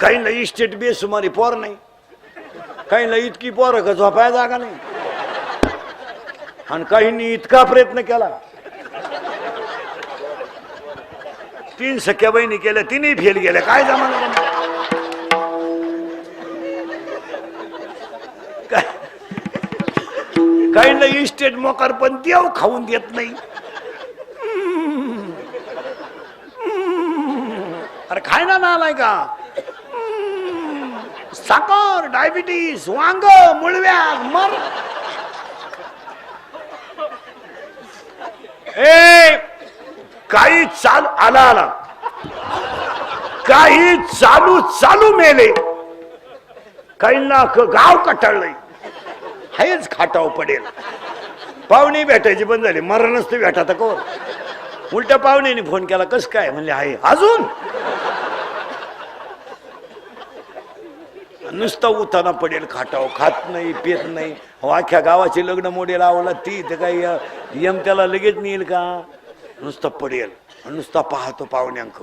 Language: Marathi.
काहींना इस्टेट बेसुमारी पोर नाही. काहींना इतकी पोर का झोपाय जागा नाही. आणि काहींनी इतका प्रयत्न केला. तीन सख्या बहिणी केल्या तिन्ही फेल गेल्या. काय जमाना काहींना इस्टेट मोकार पण देव खाऊन देत नाही. अरे खाय ना आलाय का? साखर डायबिटीस वांग मुळव्या मर. ए काही चाल आला आला. काही चालू चालू मेले. काहींना गाव कटाळलंय. हेच खाटाव पडेल. पाहुणे भेटायची बंद झाली. मरणच ते भेटा तर कोण? उलट्या पाहुण्याने फोन केला. कस काय? म्हणले आहे. अजून? नुसता उताना पडेल खाटाव खात नाही पेत नाही. हो, अख्ख्या गावाचे लग्न मोडे लावला ती तर काही यम त्याला लगेच नेईल का? नुसतं पडेल नुसता पाहतो पाहुण्यांक.